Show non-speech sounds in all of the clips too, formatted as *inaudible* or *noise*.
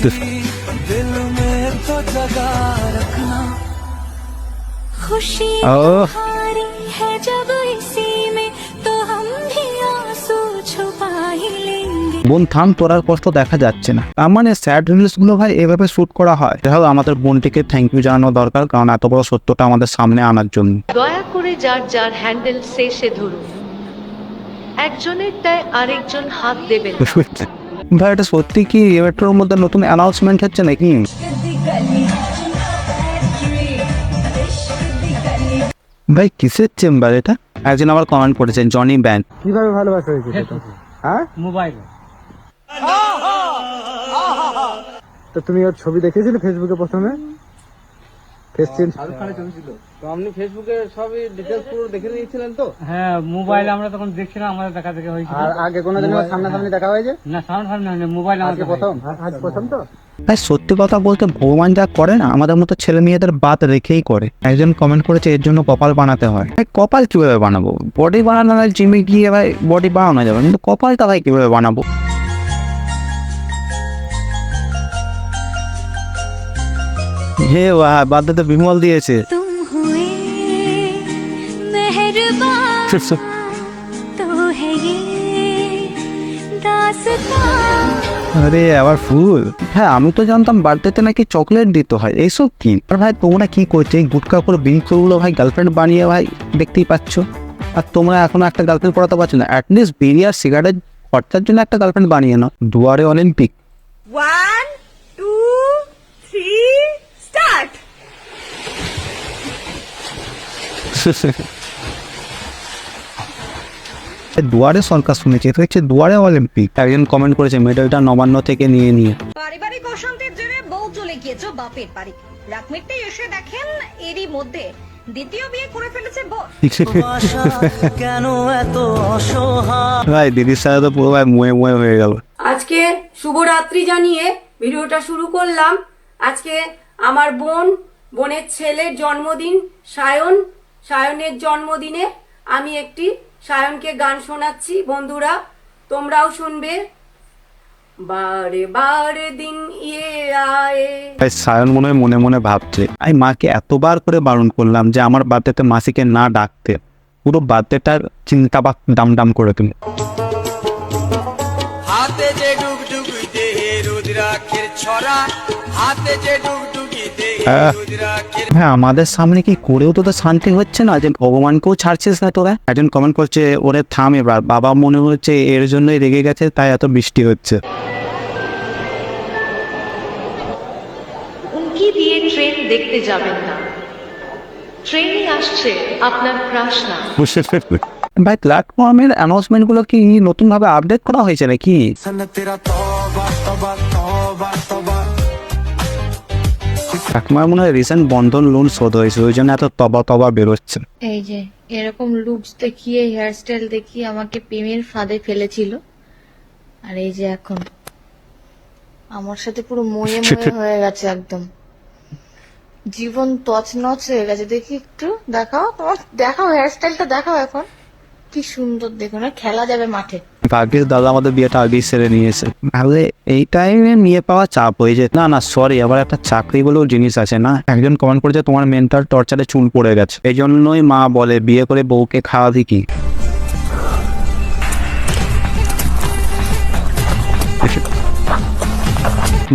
করতেছে বোন থাম তোরার কষ্ট দেখা যাচ্ছে না। তার মানে স্যাড রিলসগুলো ভাই এভাবে শুট করা হয়। যাই আমাদের বোনটিকে থ্যাংক ইউ জানানো দরকার কারণ এত বড় সত্যটা আমাদের সামনে আনার জন্য। দয়া করে যার যার হ্যান্ডেল শেষে ধরুন একজনের তাই আরেকজন হাত দেবেন *laughs* ভাই এটা সত্যি কি এবারটার মধ্যে নতুন অ্যানাউন্সমেন্ট হচ্ছে নাকি? ভাই কিসের চেম্বার এটা? একজন আমার কমেন্ট করেছেন জনি ব্যান কীভাবে ভালোবাসা হয়েছে সেটা? হ্যাঁ? মোবাইল তো তুমি ওর ছবি দেখেছিলে ফেসবুকে প্রথমে? তো আপনি ফেসবুকে সবই ডিটেলস পুরো দেখে নিয়েছিলেন তো? হ্যাঁ মোবাইলে আমরা তখন দেখছিলাম আমাদের দেখা দেখা হয়েছিল। আর আগে কোনোদিন সামনাসামনি দেখা হয়েছে? না সামনে সামনে হয়নি মোবাইল আমাদের প্রথম? আজ প্রথম তো? ভাই সত্যি কথা বলতে ভগবান যা করে না আমাদের মতো ছেলে মেয়েদের বাদ রেখেই করে। একজন কমেন্ট করেছে এর জন্য কপাল বানাতে হয়। ভাই কপাল কীভাবে বানাবো? বডি বানানো হয় জিমে গিয়ে ভাই বডি বানানো যাবে কিন্তু কপালটা ভাই কীভাবে বানাবো? হে ওয়া বাদে তো বিমল দিয়েছে। আরে আবার ফুল। হ্যাঁ আমি তো জানতাম বার্থডেতে নাকি চকলেট দিতে হয় এইসব কি? আর ভাই তোমরা কি করছ? এই গুটকা করে বিঙ্কুলগুলো ভাই গার্লফ্রেন্ড বানিয়ে ভাই দেখতেই পাচ্ছ। আর তোমরা এখন একটা গার্লফ্রেন্ড পড়াতে পারছ না। অ্যাটলিস্ট বিড়ি আর সিগারেট খরচার জন্য একটা গার্লফ্রেন্ড বানিয়ে নাও। দুয়ারে অলিম্পিক ওয়ান দুয়ারে সরকার শুনেছি এটা হচ্ছে দুয়ারে অলিম্পিক। একজন কমেন্ট করেছে মেডেলটা নবান্ন থেকে নিয়ে নিয়ে। পারিবারিক অশান্তির জেরে বউ চলে গিয়েছো বাপের বাড়ি। রাত মিটতে এসে দেখেন এরই মধ্যে দ্বিতীয় বিয়ে করে ফেলেছে কেন এত অসহায় ভাই দিদির সাথে তো পুরো ভাই মুয়ে মুয়ে হয়ে গেল। আজকে শুভরাত্রি জানিয়ে ভিডিওটা শুরু করলাম। আজকে আমার বোন বোনের ছেলের জন্মদিন সায়ন সায়নের জন্মদিনে আমি একটি সায়নকে গান শোনাচ্ছি। বন্ধুরা তোমরাও শুনবে। বারে বারে দিন ইয়ে আয়ে। ভাই সায়ন মনে মনে মনে ভাবছে আমি মাকে এতবার করে বারণ করলাম যে আমার বার্থডেতে মাসিকে না ডাকতে। পুরো বার্থডেটার চিন্তা বা ডাম ডাম করে তুমি। হাতে যে দেহে রুদ্রাক্ষের ছড়া হাতে যে। রুদ্রাক্ষের হ্যাঁ আমাদের সামনে কি করেও তো শান্তি হচ্ছে না? যে ভগবানকেও ছাড়ছিস না তোরা? একজন কমেন্ট করছে ওরে থাম এবার। বাবা মনে হচ্ছে এর জন্যই রেগে গেছে তাই এত বৃষ্টি হচ্ছে। উঁকি দিয়ে ট্রেন দেখতে যাবেন না। ট্রেনে আসছে আপনার ক্রাশ না। ভাই প্ল্যাটফর্মের অ্যানাউন্সমেন্টগুলো কি নতুন ভাবে আপডেট করা হয়েছে নাকি? আমার মনে হয় রিসেন্ট বন্ধন লোন শোধ হয়েছে ওই জন্য এত তবা তবা বেরোচ্ছে। এই যে এরকম লুকস দেখিয়ে হেয়ারস্টাইল দেখিয়ে আমাকে প্রেমের ফাঁদে ফেলেছিল। আর এই যে এখন আমার সাথে পুরো ময়ে ময়ে *laughs* হয়ে গেছে একদম। জীবন তছনছ হয়ে গেছে। দেখি একটু দেখাও তোমার দেখাও হেয়ারস্টাইলটা দেখাও এখন। কি সুন্দর, দেখো না, খেলা যাবে মাঠে। ভাগ্যের দাদা আমাদের বিয়েটা আগেই সেরে নিয়েছে। তাহলে এই টাইমে নিয়ে পাওয়া চাপ হয়ে যে না না সরি আবার একটা চাকরি বলেও জিনিস আছে, না? একজন কমেন্ট করেছে, তোমার মেন্টাল টর্চারে চুল পড়ে গেছে। এই জন্যই মা বলে, বিয়ে করে বউকে খাওয়াবি কি?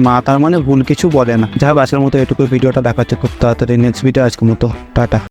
মা তার মানে ভুল কিছু বলে না। যা আজকের মতো এটুকু ভিডিওটা দেখাচ্ছে খুব তাড়াতাড়ি। নেক্সট ভিডিও আজকের মতো। টাটা।